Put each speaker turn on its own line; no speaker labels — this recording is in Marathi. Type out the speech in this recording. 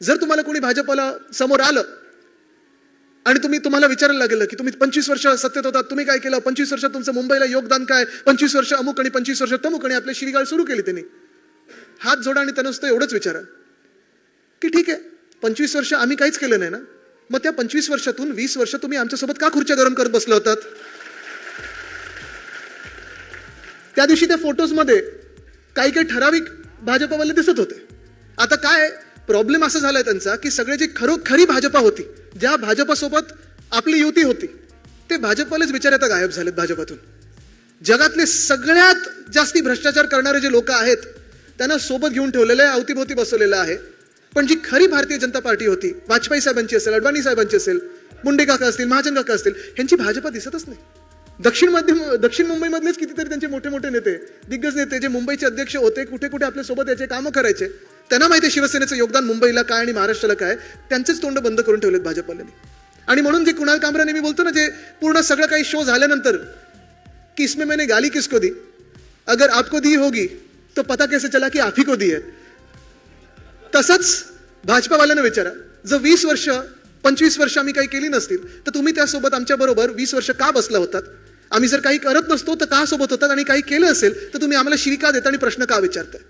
जर तुम्हाला कोणी भाजपला समोर आलं आणि तुम्ही तुम्हाला विचारायला लागलं की तुम्ही पंचवीस वर्ष सत्तेत होतात तुम्ही काय केलं? पंचवीस वर्षात तुमचं मुंबईला योगदान काय? पंचवीस वर्ष अमुक आणि पंचवीस वर्ष तमुक आणि आपली शिवीगाळ सुरू केली त्यांनी. हात जोडा आणि त्यांना नुसतं एवढंच विचारा. की ठीक आहे पंचवीस वर्ष आम्ही काहीच केलं नाही ना? मग त्या पंचवीस वर्षातून वीस वर्ष तुम्ही आमच्यासोबत का खुर्च्या गरम करत बसले होतात? त्या दिवशी त्या फोटोजमध्ये काही काही ठराविक भाजपवाले दिसत होते. आता काय प्रॉब्लेम असा झालाय त्यांचा की सगळे जे खरोखरी भाजपा होती ज्या भाजपासोबत आपली युती होती ते भाजपवालेच बिचारे आता गायब झालेत भाजपातून. जगातले सगळ्यात जास्ती भ्रष्टाचार करणारे जे लोक आहेत त्यांना सोबत घेऊन ठेवलेलं आहे अवतीभोवती बसवलेलं आहे. पण जी खरी भारतीय जनता पार्टी होती वाजपेयी साहेबांची असेल अडवाणी साहेबांची असेल मुंडे काका असतील महाजन काका असतील ह्यांची भाजपा दिसतच नाही. दक्षिण मध्य दक्षिण मुंबईमधलेच कितीतरी त्यांचे मोठे मोठे नेते दिग्गज नेते जे मुंबईचे अध्यक्ष होते कुठे कुठे आपल्यासोबत याचे कामं करायचे त्यांना माहिती आहे शिवसेनेचं योगदान मुंबईला काय आणि महाराष्ट्राला काय? त्यांचेच तोंड बंद करून ठेवलेत भाजपवाल्यांनी. आणि म्हणून जे कुणाल कामराने मी बोलतो ना जे पूर्ण सगळं काही शो झाल्यानंतर की इसमें मैंने गाली किसको दी? अगर आपको दी होगी तो पता कैसे चला की आप ही को दी है? तसंच भाजपावाल्यानं विचारा जर वीस वर्ष पंचवीस वर्ष आम्ही काही केली नसतील तर तुम्ही त्यासोबत आमच्या बरोबर वीस वर्ष का बसला होतात? आम्ही जर काही करत नसतो तर का सोबत होतात? आणि काही केलं असेल तर तुम्ही आम्हाला शिवी का देता आणि प्रश्न का विचारताय?